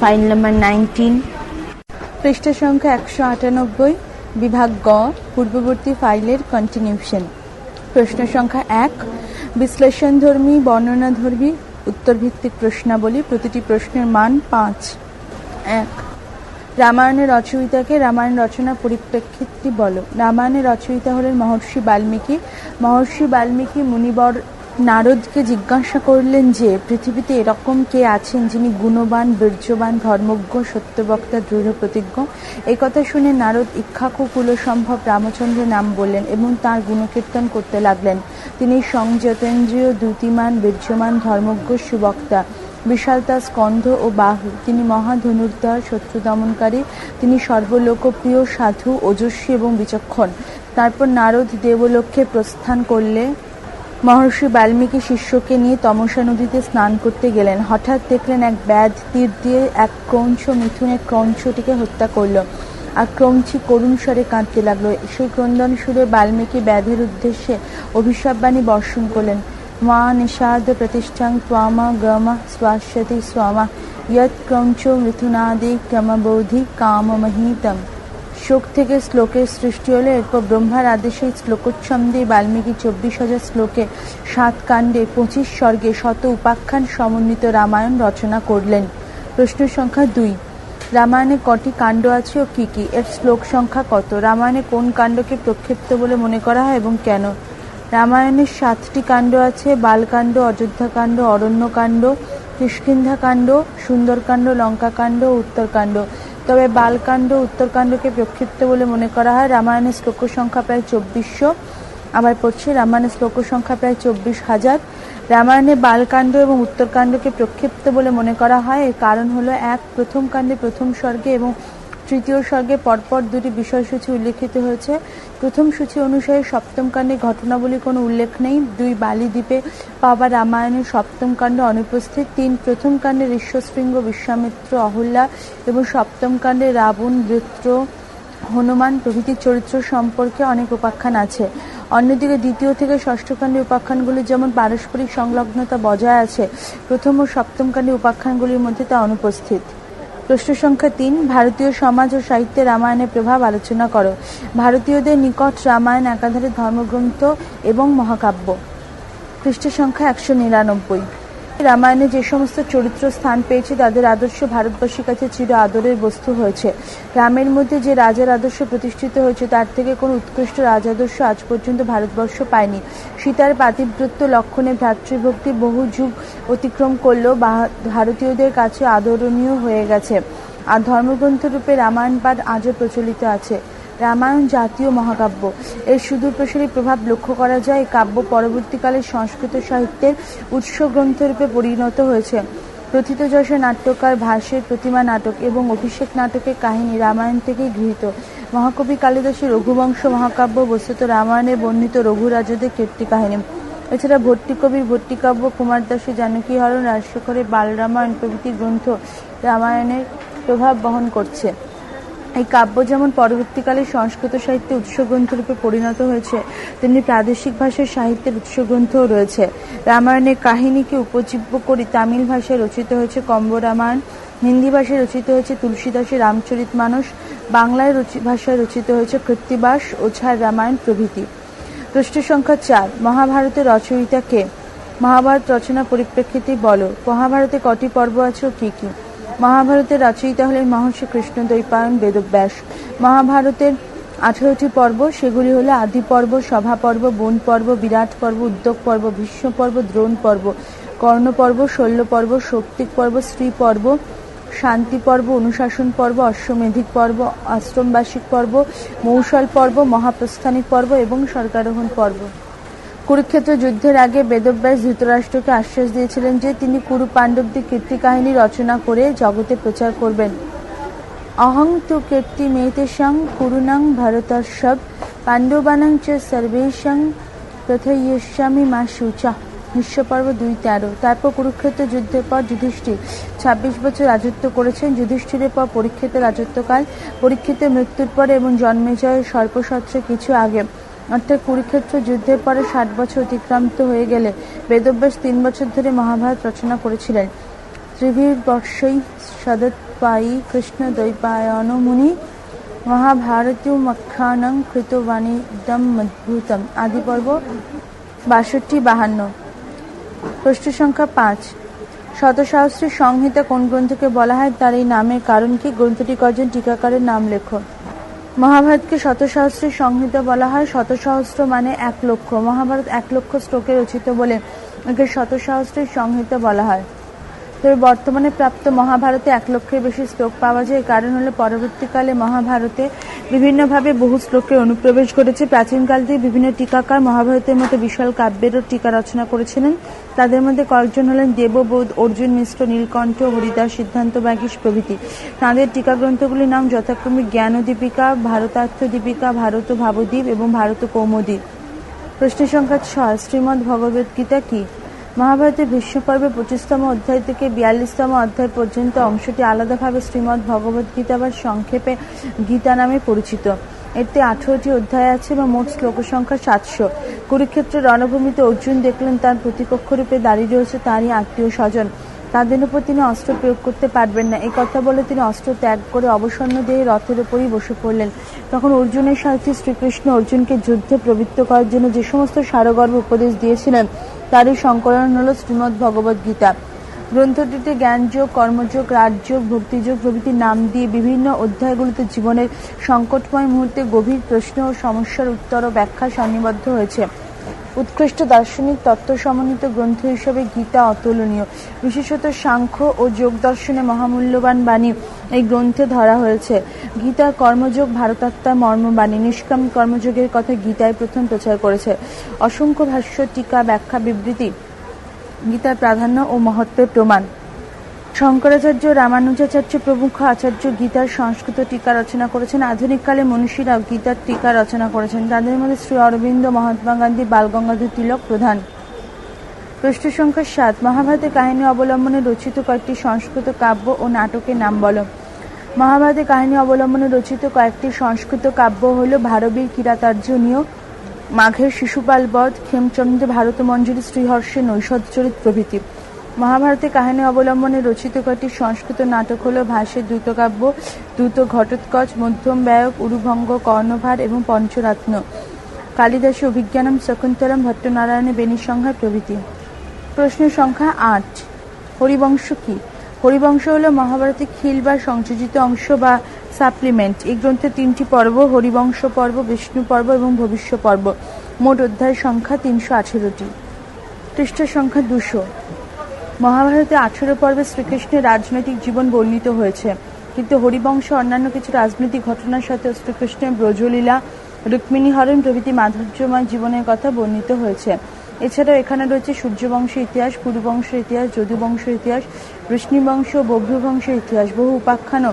File number nineteen. পৃষ্ঠা সংখ্যা একশো আটানব্বই, বিভাগ গ, পূর্ববর্তী ফাইলের কন্টিনিউশন প্রশ্ন সংখ্যা এক, বিশ্লেষণধর্মী, বর্ণনাধর্মী, উত্তরভিত্তিক প্রশ্নাবলী, প্রতিটি প্রশ্নের মান পাঁচ। এক, রামায়ণের রচয়িতাকে রামায়ণ রচনা পরিপ্রেক্ষিতটি বলো। রামায়ণের রচয়িতা হলেন মহর্ষি বাল্মীকি। মহর্ষি বাল্মীকি মুনিবর নারদকে জিজ্ঞাসা করলেন যে, পৃথিবীতে এরকম কে আছেন যিনি গুণবান, বীর্যবান, ধর্মজ্ঞ, সত্যবক্তা দৃঢ় প্রতিজ্ঞ এই কথা শুনে নারদ ইক্ষাকু কুলসম্ভব রামচন্দ্রের নাম বললেন এবং তার গুণকীর্তন করতে লাগলেন। তিনি সংযতেন্দ্রীয়, দ্যুতিমান, বীর্যমান, ধর্মজ্ঞ, সুবক্তা, বিশালতা, স্কন্ধ ও বাহু। তিনি মহাধনুর্ধর, শত্রু দমনকারী। তিনি সর্বলোকপ্রিয় সাধু, ওজস্বী এবং বিচক্ষণ। তারপর নারদ দেবলক্ষ্যে প্রস্থান করলে মহর্ষি বাল্মীকি শিষ্যকে নিয়ে তমসা নদীতে স্নান করতে গেলেন। হঠাৎ দেখলেন এক ব্যাধ তীর দিয়ে এক ক্রঞ্চ মিথুনের ক্রঞ্চটিকে হত্যা করল। আর ক্রঞ্চি করুণ স্বরে কাঁদতে লাগল। সেই ক্রন্দন সুরে বাল্মীকি ব্যাধের উদ্দেশ্যে অভিশাপবাণী বর্ষণ করলেন। মা নিষাদ প্রতিষ্ঠাং ত্বামা গমা স্বাস্যতি স্বামা। ইয়ৎ ক্রঞ্চ মিথুনাদি ক্রমবোধি কামমহিতম। শোক থেকে শ্লোকের সৃষ্টি হলে, এরপর ব্রহ্মার আদেশে শ্লোকোচ্ছন্দে বাল্মীকি চব্বিশ হাজার শ্লোকে সাত কাণ্ডে পঁচিশ স্বর্গে শত উপাখ্যান সমন্বিত রামায়ণ রচনা করলেন। প্রশ্ন সংখ্যা দুই, রামায়ণে কটি কাণ্ড আছে ও কি কি? এর শ্লোক সংখ্যা কত? রামায়ণে কোন কাণ্ডকে প্রক্ষিপ্ত বলে মনে করা হয় এবং কেন? রামায়ণের সাতটি কাণ্ড আছে, বালকাণ্ড, অযোধ্যাকাণ্ড, অরণ্যকাণ্ড, কিষ্কিন্ধাকাণ্ড, সুন্দরকাণ্ড, লঙ্কাকাণ্ড, উত্তরকাণ্ড। তবে বালকাণ্ড, উত্তরকাণ্ডকে প্রক্ষিপ্ত বলে মনে করা হয়। রামায়ণের শ্লোক সংখ্যা প্রায় চব্বিশশো। আবার পড়ছি, রামায়ণের শ্লোক সংখ্যা প্রায় চব্বিশ হাজার। রামায়ণে বালকাণ্ড এবং উত্তরকাণ্ডকে প্রক্ষিপ্ত বলে মনে করা হয়। এর কারণ হলো, এক, প্রথম কাণ্ডে প্রথম স্বর্গে এবং তৃতীয় স্বর্গে পরপর দুটি বিষয়সূচি উল্লেখিত হয়েছে। প্রথম সূচি অনুসারে সপ্তম কাণ্ডে ঘটনাবলী কোনো উল্লেখ নেই। দুই বালি দ্বীপে পাওয়া রামায়ণের সপ্তম কাণ্ড অনুপস্থিত। তিন প্রথম কাণ্ডে ঋষ্যশৃঙ্গ, বিশ্বামিত্র, অহল্যা এবং সপ্তম কাণ্ডে রাবণ বৃত্র হনুমান প্রভৃতি চরিত্র সম্পর্কে অনেক উপাখ্যান আছে। অন্যদিকে দ্বিতীয় থেকে ষষ্ঠ কাণ্ডে উপাখ্যানগুলি যেমন পারস্পরিক সংলগ্নতা বজায় আছে, প্রথম ও সপ্তম কাণ্ডে উপাখ্যানগুলির মধ্যে তা অনুপস্থিত। প্রশ্ন সংখ্যা তিন, ভারতীয় সমাজ ও সাহিত্যে রামায়ণের প্রভাব আলোচনা করো। ভারতীয়দের নিকট রামায়ণ একাধারে ধর্মগ্রন্থ এবং মহাকাব্য। পৃষ্ঠ সংখ্যা একশো নিরানব্বই। রামায়ণে যে সমস্ত চরিত্র স্থান পেয়েছে, তাদের আদর্শ ভারতবাসীর কাছে চির আদরের বস্তু হয়েছে। রামের মধ্যে যে রাজার আদর্শ প্রতিষ্ঠিত হয়েছে, তার থেকে কোনো উৎকৃষ্ট রাজাদর্শ আজ পর্যন্ত ভারতবর্ষ পায়নি। সীতার পাতিব্রত্য লক্ষণে ভ্রাতৃভক্তি বহু যুগ অতিক্রম করলেও ভারতীয়দের কাছে আদরণীয় হয়ে গেছে। আর ধর্মগ্রন্থ রূপে রামায়ণ পাঠ আজও প্রচলিত আছে। রামায়ণ জাতীয় মহাকাব্য। এর সুদূর প্রসারী প্রভাব লক্ষ্য করা যায় কাব্য পরবর্তীকালে সংস্কৃত সাহিত্যের উৎস গ্রন্থরূপে পরিণত হয়েছে। প্রথিত যশে নাট্যকার ভাষ্যের প্রতিমা নাটক এবং অভিষেক নাটকের কাহিনী রামায়ণ থেকেই গৃহীত। মহাকবি কালিদাসের রঘুবংশ মহাকাব্য বস্তুত রামায়ণে বর্ণিত রঘুরাজদের কীর্তি কাহিনী। এছাড়া ভট্টিকবির ভট্টিকাব্য কুমার দাসের জানকী হরণ, রাজশেখরের বালরামায়ণ প্রভৃতি গ্রন্থ রামায়ণের প্রভাব বহন করছে। এই কাব্য যেমন পরবর্তীকালে সংস্কৃত সাহিত্যে উৎসগ্রন্থরূপে পরিণত হয়েছে, তেমনি প্রাদেশিক ভাষার সাহিত্যের উৎসগ্রন্থও রয়েছে। রামায়ণের কাহিনীকে উপজীব্য করে তামিল ভাষায় রচিত হয়েছে কম্ব রামায়ণ হিন্দি ভাষায় রচিত হয়েছে তুলসীদাসের রামচরিত মানস, বাংলায় ভাষায় রচিত হয়েছে কৃত্তিবাস ওঝার রামায়ণ প্রভৃতি। প্রশ্ন সংখ্যা চার, মহাভারতের রচয়িতা কে? মহাভারত রচনা পরিপ্রেক্ষিতে বলো, মহাভারতে কটি পর্ব আছে ও কী কী? মহাভারতের রচয়িতা হলেন মহর্ষি কৃষ্ণ দ্বৈপায়ন বেদব্যাস। মহাভারতের আঠেরোটি পর্ব, সেগুলি হলো আদি পর্ব, সভা পর্ব, বন পর্ব, বিরাট পর্ব, উদ্যোগ পর্ব, ভীষ্ম পর্ব, দ্রোণ পর্ব, কর্ণ পর্ব শল্য পর্ব, শক্তিক পর্ব, স্ত্রী পর্ব, শান্তি পর্ব, অনুশাসন পর্ব, অশ্বমেধিক পর্ব আশ্রমবাসিক পর্ব, মৌসল পর্ব, মহাপ্রস্থানিক পর্ব এবং সরকারোহণ পর্ব। কুরুক্ষেত্র যুদ্ধের আগে বেদব্যাস ধৃতরাষ্ট্রকে আশ্বাস দিয়েছিলেন যে তিনি কুরু পাণ্ডবদের কীর্তি কাহিনী রচনা করে জগতে প্রচার করবেন। অহং তু কীর্তি মেতেশং, কুরুনাং ভারতর্ষব পাণ্ডবানাং চ সর্বেশং প্রথয়স্বামী মা সূচা। বিশ্বপর্ব দুই তেরো। তারপর কুরুক্ষেত্র যুদ্ধের পর যুধিষ্ঠির ছাব্বিশ বছর রাজত্ব করেছেন। যুধিষ্ঠিরের পর পরীক্ষিতের রাজত্বকাল, পরীক্ষিতের মৃত্যুর পরে এবং জন্মেজয়ের সর্পসত্রে কিছু আগে। অর্থাৎ কুরুক্ষেত্র যুদ্ধের পরে ষাট বছর অতিক্রান্ত হয়ে গেলে বেদব্যাস তিন বছর ধরে মহাভারত রচনা করেছিলেন। ত্রিভীর বর্ষই সদত্ত কৃষ্ণ দ্বৈপায়ন মুনি, মহাভারতীয় মখ্যানং কৃতবাণীদম অদ্ভুতম আদি পর্ব বাষট্টি বাহান্ন। প্রশ্ন সংখ্যা পাঁচ। শতসহস্রী সংহিতা কোন গ্রন্থকে বলা হয়? তার এই নামের কারণ কি? গ্রন্থটি কজন টিকাকারের নাম লেখো? মহাভারতকে শতসহস্রের সংহিত বলা হয়। শতসহস্র মানে এক লক্ষ। মহাভারত এক লক্ষ শ্লোকে রচিত বলে একে শতসহস্রের সংহিত বলা হয়। তবে বর্তমানে প্রাপ্ত মহাভারতে এক লক্ষের বেশি শ্লোক পাওয়া যায়। কারণ হলো পরবর্তীকালে মহাভারতে বিভিন্নভাবে বহু শ্লোকের অনুপ্রবেশ ঘটেছে। প্রাচীনকাল থেকে বিভিন্ন টিকাকার মহাভারতের মতো বিশাল কাব্যেরও টিকা রচনা করেছিলেন। তাদের মধ্যে কয়েকজন হলেন দেববোধ, অর্জুন মিশ্র, নীলকণ্ঠ, হরিদাস, সিদ্ধান্ত বাগীশ প্রভৃতি। তাঁদের টিকা গ্রন্থগুলির নাম যথাক্রমে জ্ঞান দীপিকা ভারতার্থ দীপিকা, ভারত ভাবদ্বীপ এবং ভারত কৌমদ্বীপ। প্রশ্ন সংখ্যা ছয়। শ্রীমদ্ ভগবদ গীতা কি? মহাভারতের বিশ্বপর্বে পর্বে পঁচিশতম অধ্যায় থেকে বিয়াল্লিশতম অধ্যায় পর্যন্ত অংশটি আলাদাভাবে শ্রীমদ্ ভগবদ্গীতা বা সংক্ষেপে গীতা নামে পরিচিত। এতে আঠেরোটি অধ্যায় আছে এবং মোট শ্লোক সংখ্যা সাতশো। কুরুক্ষেত্রের রণভূমিতে অর্জুন দেখলেন তার প্রতিপক্ষরূপে দাঁড়িয়ে রয়েছে তারই আত্মীয় স্বজন। তাদের উপর তিনি অস্ত্র প্রয়োগ করতে পারবেন না। এই কথা বলে তিনি অস্ত্র ত্যাগ করে অবসন্ন দিয়ে রথের উপরই বসে পড়লেন। তখন অর্জুনের সাথে শ্রীকৃষ্ণ অর্জুনকে যুদ্ধে প্রবৃত্ত করার জন্য যে সমস্ত সারগর্ভ উপদেশ দিয়েছিলেন, তারই সংকলন হল শ্রীমদ্ ভগবদ গীতা। গ্রন্থটিতে জ্ঞানযোগ, কর্মযোগ, রাজযোগ, ভক্তিযোগ প্রভৃতির নাম দিয়ে বিভিন্ন অধ্যায়গুলিতে জীবনের সংকটময় মুহূর্তে গভীর প্রশ্ন ও সমস্যার উত্তর ও ব্যাখ্যা সন্নিবদ্ধ হয়েছে। উৎকৃষ্ট দার্শনিক তত্ত্ব সমন্বিত গ্রন্থ হিসেবে গীতা অতুলনীয়। বিশেষত সাংখ্য ও যোগ দর্শনে মহামূল্যবান বাণী এই গ্রন্থে ধরা হয়েছে। গীতা কর্মযোগ ভারতাত্মার মর্মবাণী নিষ্কাম কর্মযোগের কথা গীতায় প্রথম প্রচার করেছে। অসংখ্য ভাষ্য, টিকা, ব্যাখ্যা, বিবৃতি গীতার প্রাধান্য ও মহত্বের প্রমাণ। শঙ্করাচার্য রামানুজাচার্য প্রমুখ আচার্য গীতার সংস্কৃত টিকা রচনা করেছেন। আধুনিককালে মনীষীরাও গীতার টিকা রচনা করেছেন। তাদের মধ্যে শ্রী অরবিন্দ মহাত্মা গান্ধী বালগঙ্গাধর তিলক প্রধান। প্রশ্ন সংখ্যা সাত। মহাভারতের কাহিনী অবলম্বনে রচিত কয়েকটি সংস্কৃত কাব্য ও নাটকের নাম বলো। মহাভারতের কাহিনী অবলম্বনে রচিত কয়েকটি সংস্কৃত কাব্য হল ভারবীর কিরাতার্জনীয় মাঘের শিশুপাল বধ খেমচন্দ্র ভারতমঞ্জুরি শ্রীহর্ষের নৈষধচরিত প্রভৃতি। মহাভারতের কাহিনী অবলম্বনে রচিত কয়েকটি সংস্কৃত নাটক হল ভাষের দ্রুতকাব্য দ্রুত ঘটোৎকচ, মধ্যম ব্যয়ক, উরুভঙ্গ, কর্ণভার এবং পঞ্চরত্ন। কালিদাসী অভিজ্ঞানম শকুন্তলম ভট্টনারায়ণের বেণীসংহার প্রভৃতি। প্রশ্ন সংখ্যা আট। হরিবংশ কি? হরিবংশ হল মহাভারতের খিল বা সংযোজিত অংশ বা সাপ্লিমেন্ট এই গ্রন্থে তিনটি পর্ব, হরিবংশ পর্ব, বিষ্ণু পর্ব এবং ভবিষ্য পর্ব। মোট অধ্যায় সংখ্যা তিনশো আঠেরোটি। পৃষ্ঠ সংখ্যা দুশো। মহাভারতে আঠেরো পর্বে শ্রীকৃষ্ণের রাজনৈতিক জীবন বর্ণিত হয়েছে। কিন্তু হরিবংশ অন্যান্য কিছু রাজনৈতিক ঘটনার সাথে শ্রীকৃষ্ণের ব্রজলীলা, রুক্মিণী হরণ প্রভৃতি মাধুর্যময় জীবনের কথা বর্ণিত হয়েছে। এছাড়াও এখানে রয়েছে সূর্যবংশের ইতিহাস কুরুবংশের ইতিহাস, যদুবংশ ইতিহাস বৃষ্ণিবংশ ও বভ্রুবংশের ইতিহাস, বহু উপাখ্যানও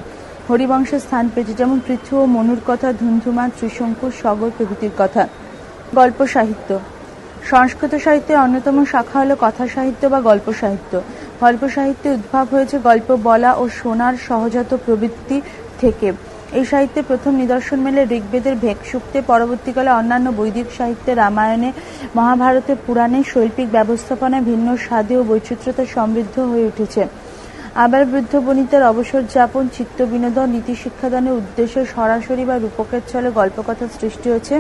হরিবংশের স্থান পেয়েছে, যেমন পৃথু ও মনুর কথা, ধুন্ধুমা, ত্রিশঙ্কুর, সগর প্রভৃতির কথা। গল্প সাহিত্য। সংস্কৃত সাহিত্যের অন্যতম শাখা হলো কথা সাহিত্য বা গল্প সাহিত্য। গল্প সাহিত্যে উদ্ভব হয়েছে গল্প বলা ও শোনার সহজাত প্রবৃত্তি থেকে। এই সাহিত্যে প্রথম নিদর্শন মেলে ঋগ্বেদের ভেকসুক্তে পরবর্তীকালে অন্যান্য বৈদিক সাহিত্যে রামায়ণে, মহাভারতে পুরাণে, শৈল্পিক ব্যবস্থাপনায় ভিন্ন স্বাদে ও বৈচিত্র্যতা সমৃদ্ধ হয়ে উঠেছে। আবার বৃদ্ধ বনিতার অবসর যাপন, চিত্ত বিনোদন, নীতি শিক্ষাদানের উদ্দেশ্যে সরাসরি বা রূপকের ছলে গল্পকথা সৃষ্টি হয়েছে।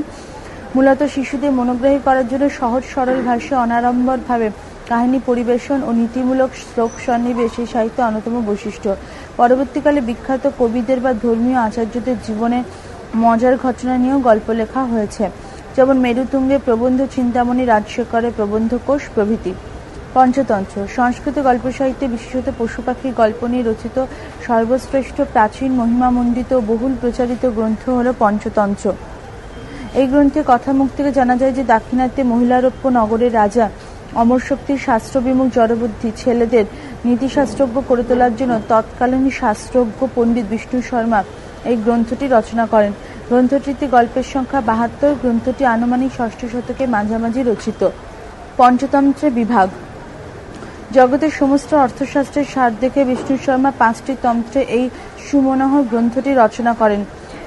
মূলত শিশুদের মনোগ্রাহী করার জন্য সহজ, সরল, ভাষায়, অনাড়ম্বরভাবে কাহিনী পরিবেশন ও নীতিমূলক শ্লোক সন্নিবেশ এই সাহিত্যের অন্যতম বৈশিষ্ট্য। পরবর্তীকালে বিখ্যাত কবিদের বা ধর্মীয় আচার্যদের জীবনে মজার ঘটনা নিয়েও গল্প লেখা হয়েছে। যেমন মেরুতুঙ্গে প্রবন্ধ চিন্তামণি রাজশেখরের প্রবন্ধ কোষ প্রভৃতি। পঞ্চতন্ত্র, সংস্কৃত গল্প সাহিত্যে বিশেষত পশু পাখির গল্প নিয়ে রচিত সর্বশ্রেষ্ঠ প্রাচীন মহিমামণ্ডিত বহুল প্রচারিত গ্রন্থ হল পঞ্চতন্ত্র। এই গ্রন্থে কথামুখ থেকে জানা যায় যে দাক্ষিণাত্যে মহিলারোপ্য নগরের রাজা অমর শক্তির শাস্ত্রবিমুখ জড়বুদ্ধি ছেলেদের নীতিশাস্ত্রজ্ঞ করে তোলার জন্য তৎকালীন শাস্ত্রজ্ঞ পণ্ডিত বিষ্ণু শর্মা এই গ্রন্থটি রচনা করেন। গ্রন্থটিতে গল্পের সংখ্যা বাহাত্তর, গ্রন্থটি আনুমানিক ষষ্ঠ শতকে মাঝামাঝি রচিত। পঞ্চতন্ত্রে বিভাগ। জগতের সমস্ত অর্থশাস্ত্রের সার দেখে বিষ্ণু শর্মা পাঁচটি তন্ত্রে এই সুমনোহর গ্রন্থটি রচনা করেন।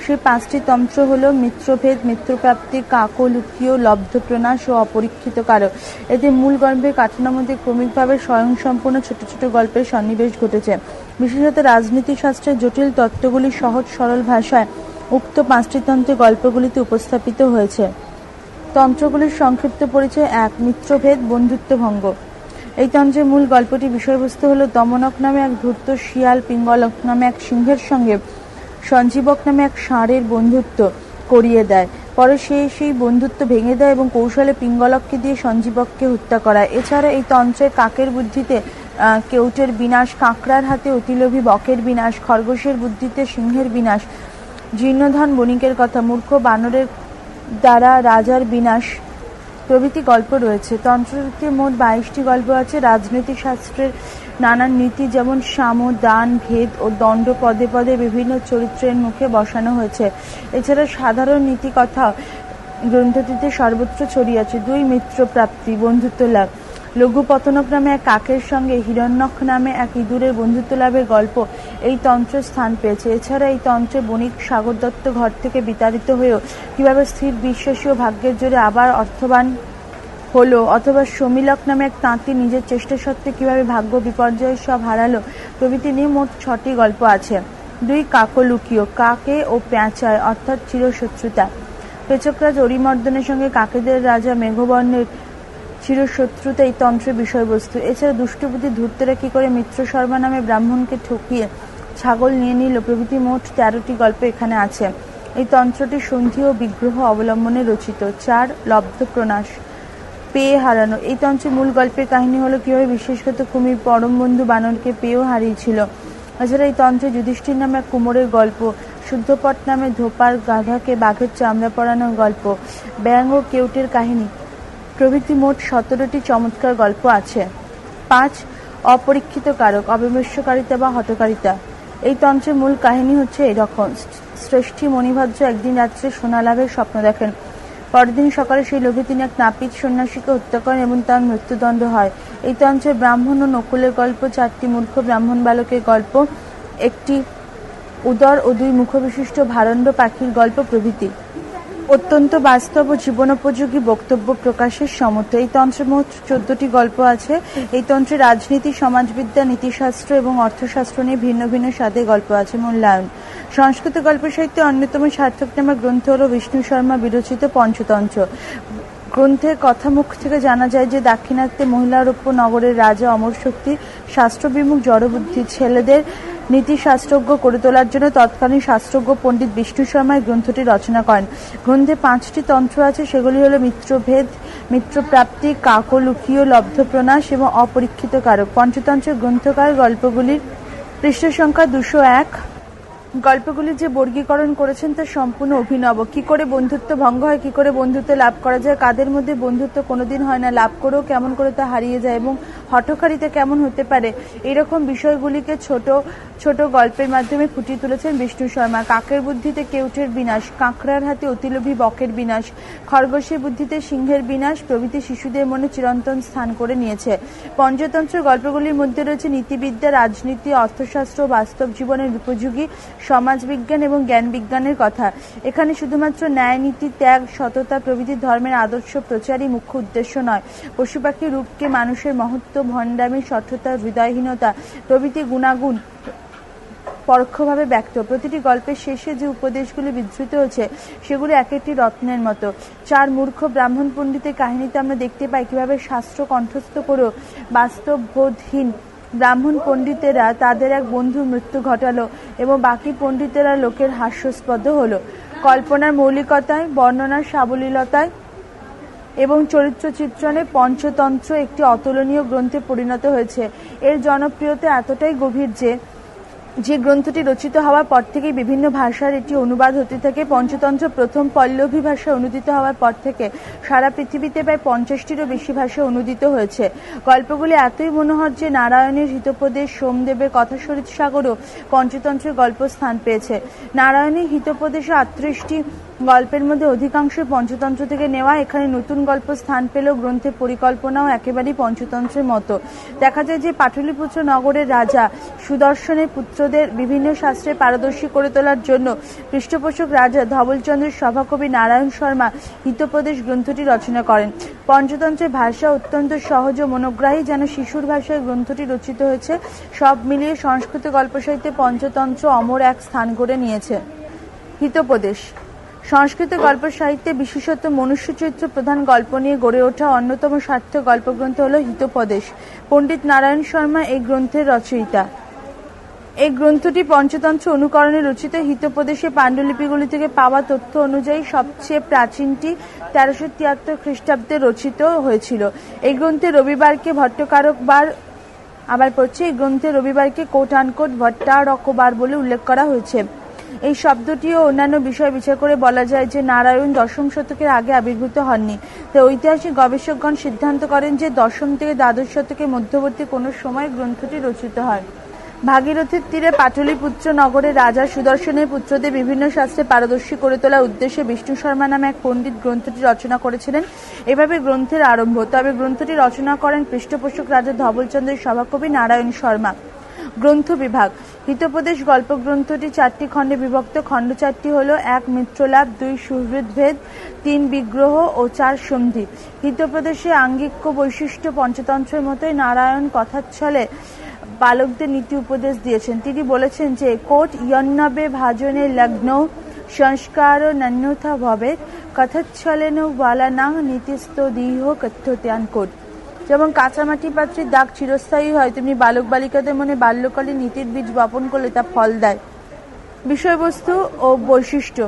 সেই পাঁচটি তন্ত্র হল মিত্রভেদ, মিত্রপ্রাপ্তি, কাকলুকীয় লব্ধপ্রনাশ ও অপরীক্ষিত কারক এতে মূল গল্পের কাঠানোর মধ্যে ক্রমিকভাবে স্বয়ংসম্পূর্ণ ছোট ছোট গল্পের সন্নিবেশ ঘটেছে। বিশেষত রাজনীতি রাজনীতিশাস্ত্রের জটিল তত্ত্বগুলি সহজ, সরল ভাষায় উক্ত পাঁচটি তন্ত্রে গল্পগুলিতে উপস্থাপিত হয়েছে। তন্ত্রগুলির সংক্ষিপ্ত পরিচয় এক, মিত্রভেদ বন্ধুত্ব ভঙ্গ এই তন্ত্রের মূল গল্পটি বিষয়বস্তু হল দমনক নামে এক ধূর্ত শিয়াল, পিঙ্গলক নামে এক সিংহের সঙ্গে সঞ্জীবক নামে এক ষাঁড়ের বন্ধুত্ব করিয়ে দেয়। পরে সে সেই বন্ধুত্ব ভেঙে দেয় এবং কৌশলে পিঙ্গলককে দিয়ে সঞ্জীবককে হত্যা করায়। এছাড়া এই তন্ত্রের কাকের বুদ্ধিতে কেউটের বিনাশ, কাঁকড়ার হাতে অতিলোভী, বকের বিনাশ, খরগোশের বুদ্ধিতে সিংহের বিনাশ, জীর্ণধন বণিকের কথা, মূর্খ বানরের দ্বারা রাজার বিনাশ প্রভৃতি গল্প রয়েছে। তন্ত্রতে মোট বাইশটি গল্প আছে। রাজনৈতিক শাস্ত্রের নানান নীতি যেমন সাম, দান, ভেদ ও দণ্ড পদে পদে বিভিন্ন চরিত্রের মুখে বসানো হয়েছে। এছাড়া সাধারণ নীতি কথা গ্রন্থটিতে সর্বত্র ছড়িয়ে আছে। দুই মিত্র প্রাপ্তি, বন্ধুত্ব লাভ। লঘুপতনক নামে এক কাকের সঙ্গে হিরণ্যক নামে এক ইঁদুরের বন্ধুত্ব লাভের গল্প এই তন্ত্রে স্থান পেয়েছে। এছাড়া এই তন্ত্রে বণিক সাগর দত্ত ঘর থেকে বিতাড়িত হয়েও কীভাবে স্থির বিশ্বাসী ও ভাগ্যের জোরে আবার অর্থবান হলো অথবা সমীলক নামে এক তাঁতি নিজের চেষ্টা সত্ত্বে কীভাবে ভাগ্য বিপর্যয় সব হারালো, প্রভৃতি নিয়ে মোট ছটি গল্প আছে। দুই কাকলুকীয় কাকে ও প্যাঁচায়, অর্থাৎ চিরশত্রুতা। পেচকরাজ অরিমর্দনের সঙ্গে কাকেদের রাজা মেঘবর্ণের চিরশত্রুতা এই তন্ত্রের বিষয়বস্তু। এছাড়া দুষ্টবুদ্ধি ধূর্তেরা কি করে মিত্র শর্মা নামে ব্রাহ্মণকে ঠকিয়ে ছাগল নিয়ে নিল? প্রভৃতি মোট তেরোটি গল্প এখানে আছে। এই তন্ত্রটি সন্ধি ও বিগ্রহ অবলম্বনে রচিত। চার, লব্ধ প্রনাশ, পেয়ে হারানো। এই তন্ত্রের মূল গল্পের কাহিনী হলো কীভাবে বিশেষত কুমির পরম বন্ধু বানরকে পেয়েও হারিয়েছিল। এছাড়া এই তন্ত্রে যুধিষ্ঠির নামে এক কুমোরের গল্প, শুদ্ধপট নামে ধোপার গাধাকে বাঘের চামড়া পরানোর গল্প ব্যাং ও কেউটের কাহিনী। প্রভৃতি মোট সতেরোটি চমৎকার গল্প আছে। পাঁচ, অপরীক্ষিত কারক অবিমর্শকারিতা বা হতকারিতা। এই তন্ত্রের মূল কাহিনী হচ্ছে এরকম শ্রেষ্ঠী মণিভদ্র একদিন রাত্রে সোনা লাভের স্বপ্ন দেখেন। পরদিন সকালে সেই লোভে তিনি এক নাপিত সন্ন্যাসীকে হত্যা করেন এবং তার মৃত্যুদণ্ড হয়। এই তন্ত্রের ব্রাহ্মণ ও নকুলের গল্প চারটি মূর্খ ব্রাহ্মণ বালকের গল্প। একটি উদর ও দুই মুখবিশিষ্ট ভারণ্ড পাখির গল্প প্রভৃতি। অত্যন্ত বাস্তব ও জীবনোপযোগী বক্তব্য প্রকাশের সমর্থ। এই তন্ত্রে মোট চোদ্দটি গল্প আছে। এই তন্ত্রে রাজনীতি, সমাজবিদ্যা, নীতিশাস্ত্র এবং অর্থশাস্ত্র নিয়ে ভিন্ন ভিন্ন স্বাদে গল্প আছে মূল্যায়ন। সংস্কৃত গল্প সাহিত্যে অন্যতম সার্থক নামা গ্রন্থ হল বিষ্ণু শর্মা বিরচিত পঞ্চতন্ত্র। গ্রন্থের কথা মুখ থেকে জানা যায় যে দাক্ষিণাত্যে মহিলারূপ্য নগরের রাজা অমর শক্তি শাস্ত্রবিমুখ জড়বুদ্ধি ছেলেদের নীতিশাস্ত্রজ্ঞ করে তোলার জন্য তৎকালীন শাস্ত্রজ্ঞ পণ্ডিত বিষ্ণু শর্মা এই গ্রন্থটি রচনা করেন। গ্রন্থে পাঁচটি তন্ত্র আছে, সেগুলি হলো মিত্রভেদ, মিত্রপ্রাপ্তি, কাকলুকীয় লব্ধপ্রনাশ এবং অপরীক্ষিত কারক পঞ্চতন্ত্রের গ্রন্থকার গল্পগুলির পৃষ্ঠ সংখ্যা দুশো এক। গল্পগুলি যে বর্গীকরণ করেছেন তা সম্পূর্ণ অভিনব। কি করে বন্ধুত্ব ভঙ্গ হয়, কি করে বন্ধুত্ব লাভ করা যায়, কাদের মধ্যে বন্ধুত্ব কোনোদিন হয় না, লাভ করেও কেমন করে তা হারিয়ে যায় এবং হঠকারিতা কেমন হতে পারে, এরকম বিষয়গুলিকে ছোট ছোট গল্পের মাধ্যমে ফুটিয়ে তুলেছেন বিষ্ণু শর্মা। কাকের বুদ্ধিতে কেউটের বিনাশ, কাঁকড়ার হাতে অতিলোভী বকের বিনাশ, খরগোশের বুদ্ধিতে সিংহের বিনাশ প্রভৃতি শিশুদের মনে চিরন্তন স্থান করে নিয়েছে। পঞ্চতন্ত্র গল্পগুলির মধ্যে রয়েছে নীতিবিদ্যা, রাজনীতি, অর্থশাস্ত্র, বাস্তব জীবনের উপযোগী সমাজবিজ্ঞান এবং জ্ঞান বিজ্ঞানের কথা। এখানে শুধুমাত্র ন্যায়, নীতি, ত্যাগ, সততা, প্রভৃতি ধর্মের আদর্শ প্রচারই মুখ্য উদ্দেশ্য নয়। পশু পাখির রূপকে মানুষের মহত্ব, ভণ্ডামি সঠতা হৃদয়হীনতা প্রভৃতি গুণাগুণ পরোক্ষভাবে ব্যক্ত। প্রতিটি গল্পের শেষে যে উপদেশগুলি বিধৃত হয়েছে, সেগুলি এক একটি রত্নের মতো। চার মূর্খ ব্রাহ্মণ পণ্ডিতের কাহিনীতে আমরা দেখতে পাই কীভাবে শাস্ত্র কণ্ঠস্থ করেও বাস্তব বোধহীন ব্রাহ্মণ পণ্ডিতেরা তাদের এক বন্ধুর মৃত্যু ঘটালো এবং বাকি পণ্ডিতেরা লোকের হাস্যস্পদ হলো। কল্পনার মৌলিকতায়, বর্ণনার সাবলীলতায় এবং চরিত্র চিত্রণে পঞ্চতন্ত্র একটি অতুলনীয় গ্রন্থে পরিণত হয়েছে। এর জনপ্রিয়তা এতটাই গভীর যে যে গ্রন্থটি রচিত হওয়ার পর থেকেই বিভিন্ন ভাষার এটি অনুবাদ হতে থাকে। পঞ্চতন্ত্র প্রথম পল্লবী ভাষায় অনুদিত হওয়ার পর থেকে সারা পৃথিবীতে প্রায় পঞ্চাশটিরও বেশি ভাষায় অনুদিত হয়েছে। গল্পগুলি এতই মনোহর যে নারায়ণের হিতোপদেশ, সোমদেবের কথা শরীর সাগরও পঞ্চতন্ত্রের গল্প স্থান পেয়েছে। নারায়ণের হিতোপদেশে আটত্রিশটি গল্পের মধ্যে অধিকাংশ পঞ্চতন্ত্র থেকে নেওয়া। এখানে নতুন গল্প স্থান পেলেও গ্রন্থের পরিকল্পনাও একেবারেই পঞ্চতন্ত্রের মতো। দেখা যায় যে পাটলিপুত্র নগরের রাজা সুদর্শনের পুত্র ভক্তদের বিভিন্ন শাস্ত্রে পারদর্শী করে তোলার জন্য পৃষ্ঠপোষক রাজা ধবলচন্দ্রের সভাকবি নারায়ণ শর্মা হিতোপদেশ গ্রন্থটি রচনা করেন। পঞ্চতন্ত্রের ভাষা অত্যন্ত সহজ ও মনোগ্রাহী যেন শিশুর ভাষায় গ্রন্থটি রচিত হয়েছে, সব মিলিয়ে সংস্কৃত গল্প সাহিত্যে পঞ্চতন্ত্র অমর এক স্থান করে নিয়েছে। হিতোপদেশ। সংস্কৃত গল্প সাহিত্যে বিশেষত মনুষ্য চরিত্র প্রধান গল্প নিয়ে গড়ে ওঠা অন্যতম সার্থক গল্পগ্রন্থ হল হিতোপদেশ। পণ্ডিত নারায়ণ শর্মা এই গ্রন্থের রচয়িতা। এই গ্রন্থটি পঞ্চতন্ত্র অনুকরণে রচিত। হিতোপদেশে পাণ্ডুলিপিগুলি থেকে পাওয়া তথ্য অনুযায়ী সবচেয়ে প্রাচীনটি তেরোশো তিয়াত্তর খ্রিস্টাব্দে রচিত হয়েছিল। এই গ্রন্থে রবিবারকে ভট্টকারক বার আবার পড়ছে। এই গ্রন্থে রবিবারকে কোট আনকোট ভট্টারকবার বলে উল্লেখ করা হয়েছে। এই শব্দটিও অন্যান্য বিষয় বিচার করে বলা যায় যে নারায়ণ দশম শতকের আগে আবির্ভূত হননি। তাই ঐতিহাসিক গবেষকগণ সিদ্ধান্ত করেন যে দশম থেকে দ্বাদশ শতকের মধ্যবর্তী কোনো সময় গ্রন্থটি রচিত হয়। ভাগীরথীর তীরে পাটলিপুত্র নগরে রাজা সুদর্শনের পুত্রদের বিভিন্ন শাস্ত্রে পারদর্শী করে তোলার উদ্দেশ্যে বিষ্ণু শর্মা নামে এক পণ্ডিত গ্রন্থটি রচনা করেছিলেন। এভাবে গ্রন্থের আরম্ভ। তবে গ্রন্থটি রচনা করেন পৃষ্ঠপোষক রাজা ধবলচন্দ্রের সভাকবি নারায়ণ শর্মা। গ্রন্থ বিভাগ। হিতোপদেশ গল্প গ্রন্থটি চারটি খণ্ডে বিভক্ত। খণ্ড চারটি হল এক মিত্রলাভ, দুই সুহৃদভেদ, তিন বিগ্রহ ও চার সন্ধি। হিতোপদেশে আঙ্গিক্য বৈশিষ্ট্য পঞ্চতন্ত্রের মতোই নারায়ণ কথাচ্ছলে বালকদের নীতি উপদেশ দিয়েছেন। তিনি বলেছেন যে, কোট ইয়ন্নবে ভাজনে লগ্ন সংস্কার নন্যথা ভবে, কথচ্ছলেন বালানাং নীতিস্থ দিহ কথ্যত্যান কোট। যেমন কাঁচামাটি পাত্রের দাগ চিরস্থায়ী হয়, তেমনি বালক বালিকাদের মনে বাল্যকালে নীতির বীজ বপন করলে তা ফল দেয়। বিষয়বস্তু ও বৈশিষ্ট্য।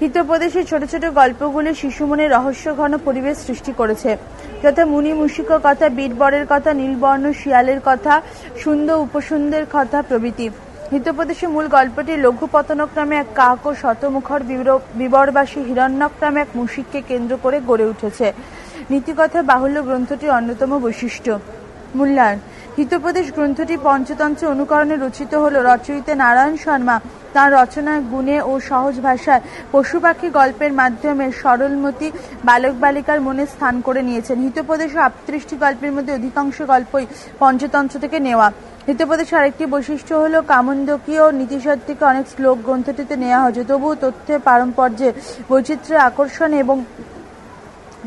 হিতোপদেশে ছোট ছোট গল্পগুলি শিশু রহস্য ঘন পরিবেশ সৃষ্টি করেছে। যথা মুনি মুশিক কথা, বীরবরের কথা, নীলবর্ণ শিয়ালের কথা সুন্দর উপসুন্দের কথা প্রভৃতি। হিতোপদেশে মূল গল্পটি লঘু পতনক নামে এক কাক ও শতমুখর বিবর- বিবরবাসী হিরণ্যক নামে এক মুশিককে কেন্দ্র করে গড়ে উঠেছে। নীতিকথা বাহুল্য গ্রন্থটির অন্যতম বৈশিষ্ট্য। মূল্যায়ন। হিতোপদেশ গ্রন্থটি পঞ্চতন্ত্র অনুকরণে রচিত হল রচয়িতা নারায়ণ শর্মা। তার রচনার গুণে ও সহজ ভাষায় পশু পাখি গল্পের মাধ্যমে সরলমতি বালক বালিকার মনে স্থান করে নিয়েছেন। হিতোপদেশ ও আটত্রিশটি গল্পের মধ্যে অধিকাংশ গল্পই পঞ্চতন্ত্র থেকে নেওয়া। হিতোপদেশের আরেকটি বৈশিষ্ট্য হল কামন্দকী ও নীতিশার থেকে অনেক শ্লোক গ্রন্থটিতে নেওয়া হয়েছে। তবুও তথ্যের পারম্পর্যে বৈচিত্র্যের আকর্ষণ এবং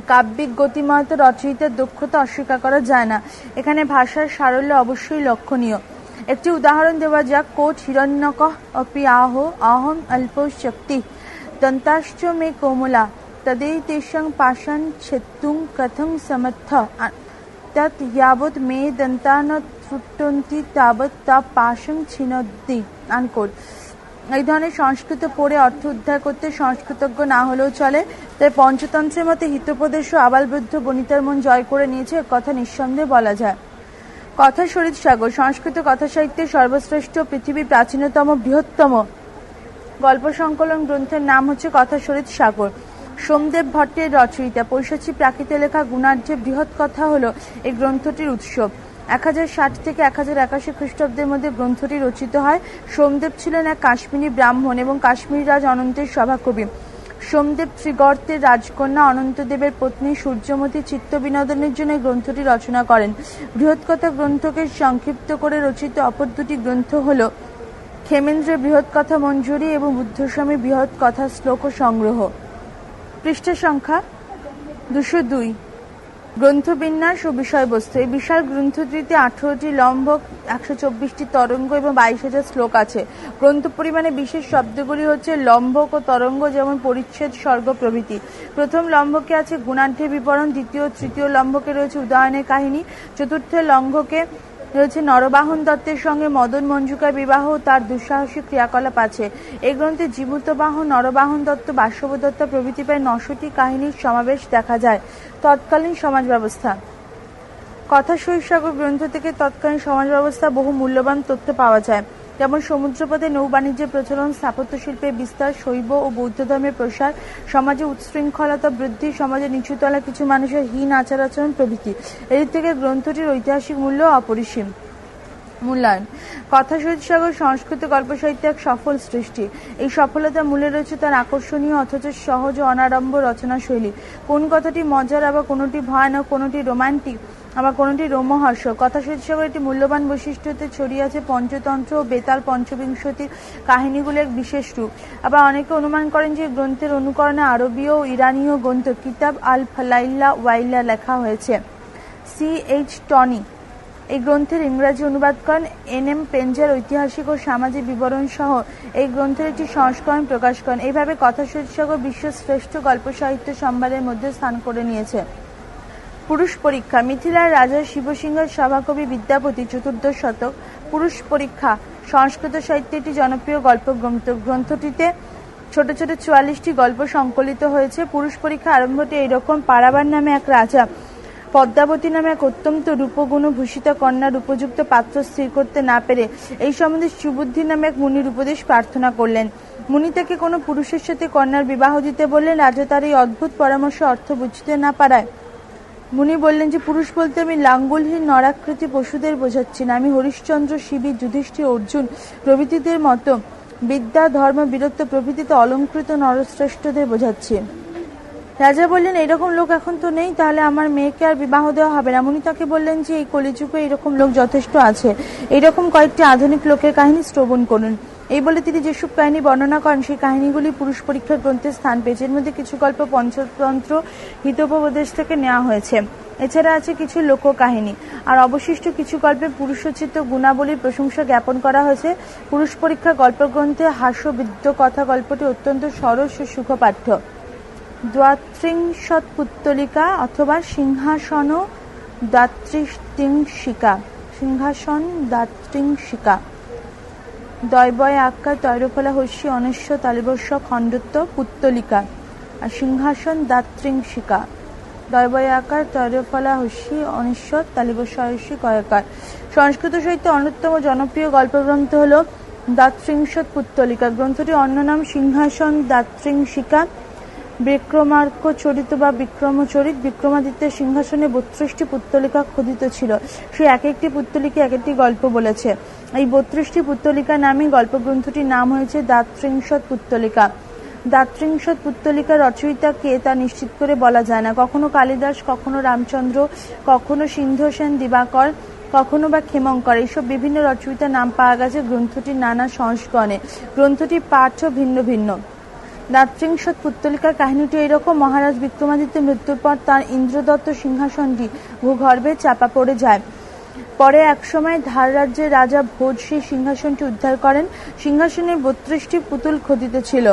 কাব্যিক গতিময়তা রচয়িতার দক্ষতা অস্বীকার করা যায় না। এখানে ভাষার সারল্য অবশ্যই লক্ষণীয়। একটি উদাহরণ দেওয়া যাক। কোট হিরণ্যক অপি আহ আহম অল্প শক্তি। মে কোমলা। তদেই তেষং পাশান ছেত্তুং কথং সমর্থ। তৎ ইয়াবৎ মে দন্তা ন ত্রুটন্তি তাবৎ তা পাশং ছিনদ্দি। আনকোট। এই ধরনের সংস্কৃত পড়ে অর্থ উদ্ধার করতে সংস্কৃতজ্ঞ না হলেও চলে। তাই পঞ্চতন্ত্রের মতে হিতোপদেশ ও আবালবৃদ্ধ বনিতার মন জয় করে নিয়েছে কথা নিঃসন্দেহে বলা যায়। কথা শরীর সাগর, সংস্কৃত কথা সাহিত্যের সর্বশ্রেষ্ঠ পৃথিবীর প্রাচীনতম বৃহত্তম গল্প সংকলন গ্রন্থের নাম হচ্ছে কথা শরীর সাগর। সোমদেব ভট্টের রচয়িতা, পৈশাচী প্রাকৃতে লেখা গুণার্যে বৃহৎ কথা হলো এই গ্রন্থটির উৎস এক হাজার ষাট থেকে এক হাজার একাশি খ্রিস্টাব্দের মধ্যে গ্রন্থটি রচিত হয়। সোমদেব ছিলেন এক কাশ্মীরি ব্রাহ্মণ এবং কাশ্মীর রাজ অনন্তের সভাকবি। সোমদেব শ্রীগর্তের রাজকন্যা অনন্তদেবের পত্নী সূর্যমতী চিত্ত বিনোদনের জন্য গ্রন্থটি রচনা করেন। বৃহৎকথা গ্রন্থকে সংক্ষিপ্ত করে রচিত অপর দুটি গ্রন্থ হল ক্ষেমেন্দ্রের বৃহৎ কথা মঞ্জুরি এবং বুদ্ধস্বামী বৃহৎ কথা শ্লোক সংগ্রহ পৃষ্ঠ সংখ্যা দুশো দুই। গ্রন্থবিন্যাস ও বিষয়বস্তু। এই বিশাল গ্রন্থটিতে আঠারোটি লম্বক একশো চব্বিশটি তরঙ্গ এবং বাইশ হাজার শ্লোক আছে। গ্রন্থ পরিমাণে বিশেষ শব্দগুলি হচ্ছে লম্বক ও তরঙ্গ যেমন পরিচ্ছেদ, স্বর্গ, প্রভৃতি। প্রথম লম্বকে আছে গুণাঢ্যের বিবরণ, দ্বিতীয় তৃতীয় লম্বকে রয়েছে উদাহরণের কাহিনী, চতুর্থ লম্বকে রয়েছে নরবাহন দত্তের সঙ্গে মদন মঞ্জুকার বিবাহ তার দুঃসাহসিক ক্রিয়াকলাপ আছে। এই গ্রন্থে জীবতবাহন নরবাহন দত্ত বাসব দত্ত প্রভৃতি প্রায় নশোটি কাহিনীর সমাবেশ দেখা যায়। তৎকালীন সমাজ ব্যবস্থা কথা শৈশাগর গ্রন্থ থেকে তৎকালীন সমাজ ব্যবস্থা বহু মূল্যবান তথ্য পাওয়া যায়। যেমন সমুদ্রপথে নৌ বাণিজ্যের প্রচলন, স্থাপত্য শিল্পের বিস্তার, শৈব ও বৌদ্ধ ধর্মের প্রসার, সমাজে উচ্ছৃঙ্খলতা বৃদ্ধি, সমাজে নিচুতলা কিছু মানুষের হীন আচার আচরণ প্রভৃতি। এদিক থেকে গ্রন্থটির ঐতিহাসিক মূল্য অপরিসীম। মূল্যায়ন। কথা সাগর সংস্কৃত গল্প সাহিত্য এক সফল সৃষ্টি। এই সফলতা মূলে রয়েছে তার আকর্ষণীয় অথচ সহজ ও অনাড়ম্ব রচনা শৈলী কোন কথাটি মজার আবার কোনোটি ভয়ানক, কোনোটি রোমান্টিক আবার কোনটি রোমহর্ষ কথা শীর্ষকের একটি মূল্যবান বৈশিষ্ট্যতে ছড়িয়ে আছে পঞ্চতন্ত্র ও বেতাল পঞ্চবিংশতির কাহিনীগুলো এক বিশেষ রূপ। আবার অনেকে অনুমান করেন যে গ্রন্থের অনুকরণে আরবীয় ও ইরানীয় গ্রন্থ কিতাব আল ফালাইল্লা ওয়াইলা লেখা হয়েছে। সি এইচ টনি এই গ্রন্থের ইংরাজি অনুবাদ করেন এন এম পেঞ্জার ঐতিহাসিক ও সামাজিক বিবরণ সহ এই গ্রন্থের একটি সংস্করণ প্রকাশ করেন। এইভাবে কথা শীর্ষক ও বিশ্ব শ্রেষ্ঠ গল্প সাহিত্য সম্ভারের মধ্যে স্থান করে নিয়েছে। পুরুষ পরীক্ষা। মিথিলার রাজা শিবসিংহের সভাকবি বিদ্যাপতি চতুর্দশ শতক পুরুষ পরীক্ষা। সংস্কৃত সাহিত্যে একটি জনপ্রিয় গল্প গ্রন্থ গ্রন্থটিতে ছোট ছোট চুয়াল্লিশটি গল্প সংকলিত হয়েছে। পুরুষ পরীক্ষা আরম্ভটি এইরকম, পারাবার নামে এক রাজা, পদ্মাবতী নামে এক অত্যন্ত রূপগুণ ভূষিত কন্যার উপযুক্ত পাত্র স্থির করতে না পেরে এই সম্বন্ধে সুবুদ্ধি নামে এক মুনির উপদেশ প্রার্থনা করলেন। মুনি তাকে কোনো পুরুষের সাথে কন্যার বিবাহ দিতে বললেন রাজা তার এই অদ্ভুত পরামর্শ অর্থ বুঝতে না পারায় মুনি বললেন যে, পুরুষ বলতে আমি লাঙ্গুলহীন নরাকৃতি পশুদের বোঝাচ্ছি না। আমি হরিশ্চন্দ্র শিবির যুধিষ্ঠির, অর্জুন প্রভৃতিদের মতো বিদ্যা, ধর্ম, বীরত্ব প্রভৃতিতে অলঙ্কৃত নরশ্রেষ্ঠদের বোঝাচ্ছি। রাজা বললেন এরকম লোক এখন তো নেই, তাহলে আমার মেয়েকে আর বিবাহ দেওয়া হবে না। মুনি তাকে বললেন যে, এই কলিযুগে এরকম লোক যথেষ্ট আছে। এরকম কয়েকটি আধুনিক লোকের কাহিনী শ্রবণ করুন। এই বলে তিনি যেসব কাহিনী বর্ণনা করেন, সেই কাহিনীগুলি পুরুষ পরীক্ষার গ্রন্থে স্থান পেয়েছে। এর মধ্যে কিছু গল্প পঞ্চতন্ত্র হিতোপদেশ থেকে নেওয়া হয়েছে। এছাড়া আছে কিছু লোক কাহিনী আর অবশিষ্ট কিছু গল্পে পুরুষোচিত গুণাবলীর প্রশংসা জ্ঞাপন করা হয়েছে। পুরুষ পরীক্ষা গল্পগ্রন্থে হাস্যবিদ্য কথা গল্পটি অত্যন্ত সরস ও সুখপাঠ্য। দ্বাত্রিংশৎ পুত্তলিকা অথবা সিংহাসন দাত্রিংশিকা সিংহাসন দাত্রিংশিকা দয়বয় আকার তৈরফলা হস্যি অনস্য তালিবস্য খণ্ডত্ব পুত্তলিকা আর সিংহাসন দাত্রিংশিকা দয়বয় আকার তৈরফলা হস্যি অনিশ্বর তালিবর্ষ হস্যি কয়কার। সংস্কৃত সাহিত্যে অন্যতম জনপ্রিয় গল্পগ্রন্থ হল দাত্রিংশ পুত্তলিকা। গ্রন্থটি অন্য নাম সিংহাসন দাত্রিংশিকা বিক্রমার্ক চরিত বা বিক্রমচরিত, বিক্রমাদিত্যের সিংহাসনে বত্রিশটি পুত্তলিকা খোদিত ছিল। সে এক একটি পুত্তলিকা এক একটি গল্প বলেছে। এই বত্রিশটি পুত্তলিকা নামে গল্পগ্রন্থটির নাম হয়েছে দাত্রিংশৎ পুত্তলিকা। দাত্রিংশৎ পুত্তলিকা রচয়িতা কে তা নিশ্চিত করে বলা যায় না। কখনো কালিদাস, কখনো রামচন্দ্র, কখনো সিন্ধু সেন দিবাকর, কখনো বা ক্ষেমঙ্কর, এইসব বিভিন্ন রচয়িতার নাম পাওয়া গেছে গ্রন্থটির নানা সংস্করণে। গ্রন্থটির পাঠও ভিন্ন ভিন্ন। দাত্রিংশৎ পুত্তলিকার কাহিনীটি এরকম মহারাজ বিক্রমাদিত্যের মৃত্যুর পর তার ইন্দ্রদত্ত সিংহাসনটি ভূগর্ভে চাপা পড়ে যায়। পরে একসময় ধার রাজ্যের রাজা ভোজ সেই সিংহাসনটি উদ্ধার করেন। সিংহাসনের বত্রিশটি পুতুল খোদিত ছিল।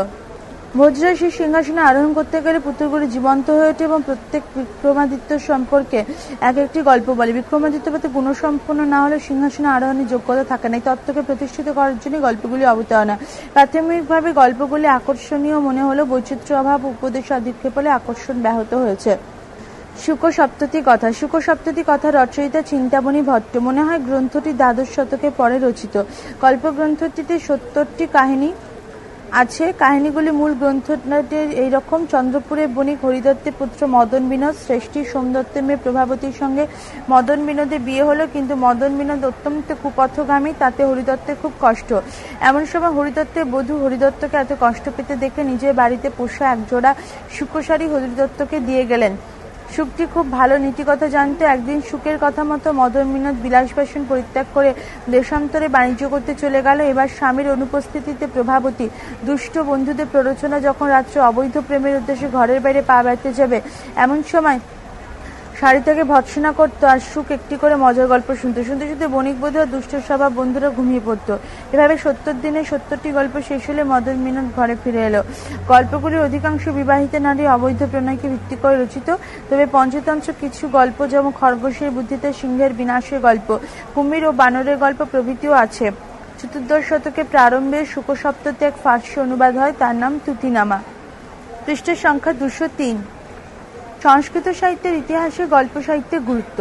ভোজরা সেই সিংহাসনে আরোহণ করতে গেলে পুতুলগুলি জীবন্ত হয়ে ওঠে এবং প্রত্যেক বিক্রমাদিত্য সম্পর্কে এক একটি গল্প বলে। বিক্রমাদিত্য প্রতি গুণসম্পন্ন না হলে সিংহাসনে আরোহণের যোগ্যতা থাকে না। এই তত্ত্বকে প্রতিষ্ঠিত করার জন্য গল্পগুলি অবতারণা। প্রাথমিকভাবে গল্পগুলি আকর্ষণীয় মনে হলেও বৈচিত্র্য অভাব উপদেশ অধিক্ষেপ হলে আকর্ষণ ব্যাহত হয়েছে। শুক সপ্ততি কথা। শুক সপ্ততি কথা রচয়িতা চিন্তামণি ভট্ট। মনে হয় গ্রন্থটি দ্বাদশ শতকে পরে রচিত। গল্পগ্রন্থটিতে সত্তরটি কাহিনী আছে। কাহিনীগুলি মূল গ্রন্থটির এইরকম। চন্দ্রপুরের বণিক হরিদত্তের পুত্র মদন বিনোদ, শ্রেষ্ঠী সোমদত্তের মেয়ে প্রভাবতীর সঙ্গে মদন বিনোদের বিয়ে হলো, কিন্তু মদন বিনোদ অত্যন্ত কুপথগামী, তাতে হরিদত্তের খুব কষ্ট। এমন সময় হরিদত্তের বধূ হরিদত্তকে এত কষ্ট পেতে দেখে নিজের বাড়িতে পোষা একজোড়া শুকসারি হরিদত্তকে দিয়ে গেলেন। সুখটি খুব ভালো। নীতিকথা জানতো একদিন সুখের কথা মতো মদন মিনদ বিলাসবাসন পরিত্যাগ করে দেশান্তরে বাণিজ্য করতে চলে গেল। এবার স্বামীর অনুপস্থিতিতে প্রভাবতী দুষ্ট বন্ধুদের প্ররোচনা যখন রাত্রে অবৈধ প্রেমের উদ্দেশ্যে ঘরের বাইরে পা বেড়াতে যাবে, এমন সময় শাড়ি থেকে ভৎসনা করতো আর সুখ একটি করে মজার গল্প শুনতো। শুনতে শুনতে বণিক বোধ দুষ্ট স্বভাব বন্ধুরা ঘুমিয়ে পড়তো। এভাবে সত্তর দিনে সত্তরটি গল্প শেষ হলে মদন মিনন ঘরে ফিরে এলো। গল্পগুলির অধিকাংশ বিবাহিত নারী অবৈধ প্রণয়কে ভিত্তি করে রচিত, তবে পঞ্চতন্ত্র কিছু গল্প যেমন খরগোশের বুদ্ধিতে সিংহের বিনাশের গল্প, কুমির ও বানরের গল্প প্রভৃতিও আছে। চতুর্দশ শতকে প্রারম্ভে শুকসপ্ততে এক ফার্সি অনুবাদ হয়, তার নাম তুতিনামা। পৃষ্ঠের সংখ্যা দুশো তিন। সংস্কৃত সাহিত্যের ইতিহাসে গল্প সাহিত্যের গুরুত্ব।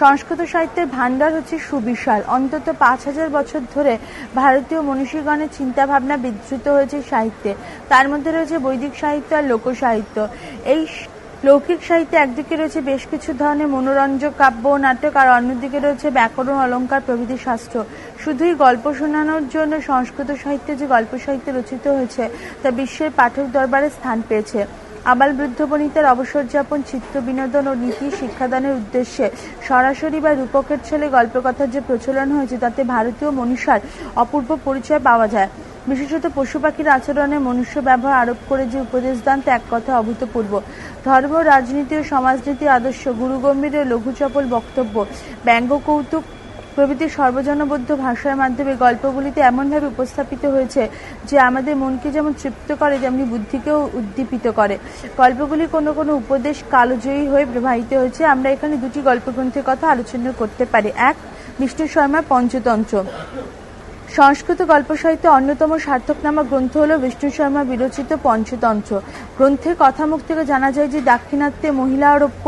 সংস্কৃত সাহিত্যের ভাণ্ডার হচ্ছে সুবিশাল। অন্তত পাঁচ হাজার বছর ধরে ভারতীয় মনীষীগণের চিন্তাভাবনা বিধৃত হয়েছে সাহিত্যে। তার মধ্যে রয়েছে বৈদিক সাহিত্য আর লোকসাহিত্য। এই লৌকিক সাহিত্যে একদিকে রয়েছে বেশ কিছু ধরনের মনোরঞ্জক কাব্য, নাটক, আর অন্যদিকে রয়েছে ব্যাকরণ, অলঙ্কার, প্রভৃতি শাস্ত্র। শুধুই গল্প শোনানোর জন্য সংস্কৃত সাহিত্যে যে গল্প সাহিত্য রচিত হয়েছে, তা বিশ্বের পাঠক দরবারে স্থান পেয়েছে। আবাল বৃদ্ধ বনিতার অবসর যাপন, চিত্ত বিনোদন ও নীতি শিক্ষাদানের উদ্দেশ্যে সরাসরি বা রূপকের ছেলে গল্পকথার যে প্রচলন হয়েছে, তাতে ভারতীয় মনীষার অপূর্ব পরিচয় পাওয়া যায়। বিশেষত পশু পাখির আচরণে মনুষ্য ব্যবহার আরোপ করে যে উপদেশ দান তা এক কথা অভূতপূর্ব। ধর্ম, রাজনীতি ও সমাজনীতি আদর্শ, গুরুগম্ভীর ও লঘুচপল বক্তব্য ব্যঙ্গ কৌতুক প্রভৃতি সর্বজনবদ্ধ ভাষার মাধ্যমে গল্পগুলিতে এমনভাবে উপস্থাপিত হয়েছে যে আমাদের মনকে যেমন তৃপ্ত করে, তেমনি বুদ্ধিকেও উদ্দীপিত করে। গল্পগুলি কোনো কোনো উপদেশ কালজয়ী হয়ে প্রবাহিত হয়েছে। আমরা এখানে দুটি গল্পগ্রন্থের কথা আলোচনা করতে পারি। এক বিষ্ণু শর্মা পঞ্চতন্ত্র। সংস্কৃত গল্প সাহিত্যে অন্যতম সার্থক নামা গ্রন্থ হল বিষ্ণু শর্মা বিরচিত পঞ্চতন্ত্র। গ্রন্থের কথামুখ থেকে জানা যায় যে দাক্ষিণাত্যে মহিলা আরোপ্য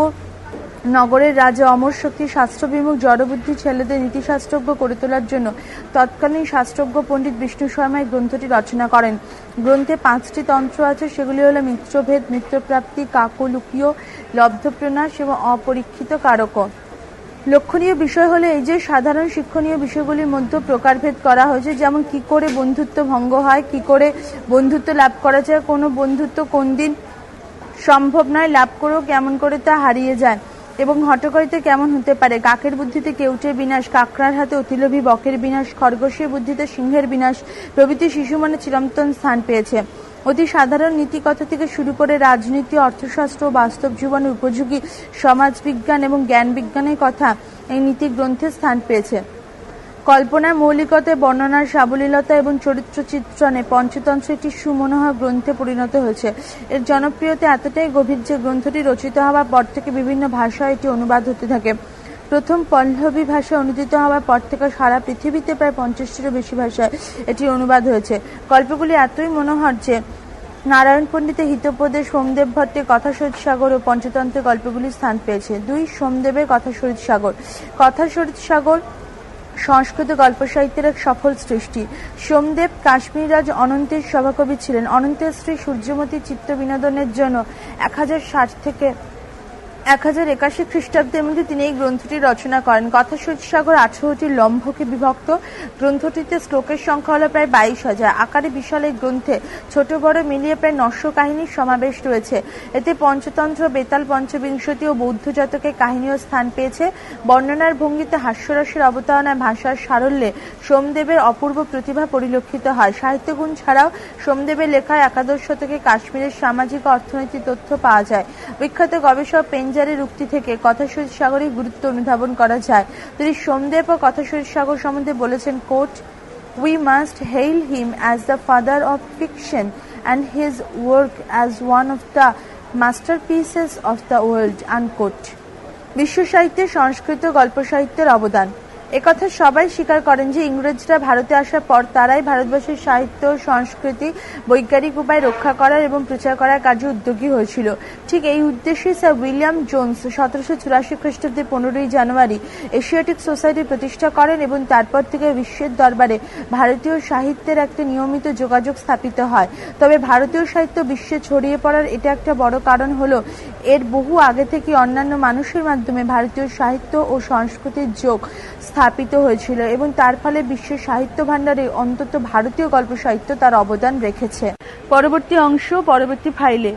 নগরের রাজা অমর শক্তি শাস্ত্রবিমুখ জড়বুদ্ধি ছেলেদের নীতিশাস্ত্রজ্ঞ করে তোলার জন্য তৎকালীন শাস্ত্রজ্ঞ পণ্ডিত বিষ্ণু শর্মা এই গ্রন্থটি রচনা করেন। গ্রন্থে পাঁচটি তন্ত্র আছে, সেগুলি হলো মিত্রভেদ, মিত্রপ্রাপ্তি, কাকলুকীয় লব্ধপ্রনাশ এবং অপরীক্ষিত কারক লক্ষণীয় বিষয় হলো এই যে সাধারণ শিক্ষণীয় বিষয়গুলির মধ্যে প্রকারভেদ করা হয়েছে, যেমন কি করে বন্ধুত্ব ভঙ্গ হয়, কি করে বন্ধুত্ব লাভ করা যায়, কোনো বন্ধুত্ব কোন দিন সম্ভব নয়, লাভ করেও কেমন করে তা হারিয়ে যায়। এবং হটকরিতে কেমন হতে পারে? কাকের বুদ্ধিতে কেউটের বিনাশ? কাকড়ার হাতে অতিলভী বকের বিনাশ? খরগোশের বুদ্ধিতে সিংহের বিনাশ? প্রভৃতি শিশু মনে চিরন্তন স্থান পেয়েছে। অতি সাধারণ নীতিকথা থেকে শুরু করে রাজনীতি, অর্থশাস্ত্র বাস্তব জীবনের উপযোগী সমাজবিজ্ঞান এবং জ্ঞান বিজ্ঞানের কথা এই নীতি গ্রন্থে স্থান পেয়েছে। কল্পনার মৌলিকতায় বর্ণনার সাবলীলতা এবং চরিত্র চিত্রণে পঞ্চতন্ত্র একটি সুমনোহর গ্রন্থে পরিণত হয়েছে। এর জনপ্রিয়তা এতটাই গভীর যে গ্রন্থটি রচিত হওয়ার পর থেকে বিভিন্ন ভাষায় এটি অনুবাদ হতে থাকে। প্রথম পল্লবী ভাষায় অনুদিত হওয়ার পর থেকে সারা পৃথিবীতে প্রায় পঞ্চাশটিরও বেশি ভাষায় এটি অনুবাদ হয়েছে। গল্পগুলি এতই মনোহর যে নারায়ণ পণ্ডিতে হিতোপদেশ, সোমদেব ভট্টের কথা শরীর সাগর ও পঞ্চতন্ত্রের গল্পগুলি স্থান পেয়েছে। দুই সোমদেবের কথা শরীর সাগর। কথা শরীর সাগর সংস্কৃত গল্প সাহিত্যের এক সফল সৃষ্টি। সোমদেব কাশ্মীর রাজ অনন্তের সভাকবি ছিলেন। অনন্তের স্ত্রী সূর্যমতী চিত্ত বিনোদনের জন্য এক হাজার ষাট থেকে এক হাজার একাশি খ্রিস্টাব্দের মধ্যে তিনি এই গ্রন্থটি রচনা করেন। কথা সাগর আঠারোটি লম্ভকে বিভক্ত। গ্রন্থটিতে শ্লোকের সংখ্যা হলো প্রায় বাইশ হাজার। আকারে বিশাল এই গ্রন্থে ছোট বড় মিলিয়ে প্রায় নশো কাহিনীর সমাবেশ রয়েছে। এতে পঞ্চতন্ত্র, বেতাল পঞ্চবিংশতি ও বৌদ্ধ জাতকের কাহিনীও স্থান পেয়েছে। বর্ণনার ভঙ্গিতে হাস্যরসের অবতারণায় ভাষার সারল্যে সোমদেবের অপূর্ব প্রতিভা পরিলক্ষিত হয়। সাহিত্যগুণ ছাড়াও সোমদেবের লেখায় একাদশ শতকে কাশ্মীরের সামাজিক অর্থনৈতিক তথ্য পাওয়া যায়। বিখ্যাত গবেষক পেঞ্জারের উক্তি থেকে কথাশরীর সাগরের গুরুত্ব অনুধাবন করা যায়। তিনি সোমদেব ও কথাশরীর সাগর সম্বন্ধে বলেছেন quote we must hail him as the father of fiction and his work as one of the masterpieces of the world unquote বিশ্ব সাহিত্যে সংস্কৃত গল্প সাহিত্যের অবদান। একথা সবাই স্বীকার করেন যে ইংরেজরা ভারতে আসার পর তারাই ভারতবর্ষের সাহিত্য, সংস্কৃতি, বৈজ্ঞানিক উপায় রক্ষা করার এবং প্রচার করার কাজে উদ্যোগী হয়েছিল। ঠিক এই উদ্দেশ্যে স্যার উইলিয়াম জোন্স সতেরোশো চুরাশি খ্রিস্টাব্দে পনেরোই জানুয়ারি এশিয়াটিক সোসাইটি প্রতিষ্ঠা করেন এবং তারপর থেকে বিশ্বের দরবারে ভারতীয় সাহিত্যের একটা নিয়মিত যোগাযোগ স্থাপিত হয়। তবে ভারতীয় সাহিত্য বিশ্বে ছড়িয়ে পড়ার এটা একটা বড় কারণ হলো, এর বহু আগে থেকে অন্যান্য মানুষের মাধ্যমে ভারতীয় সাহিত্য ও সংস্কৃতির যোগ স্থাপিত হয়েছিল এবং তার ফলে বিশ্বের সাহিত্য ভাণ্ডারে অন্তত ভারতীয় গল্প সাহিত্য তার অবদান রেখেছে। পরবর্তী অংশ, পরবর্তী ফাইলে।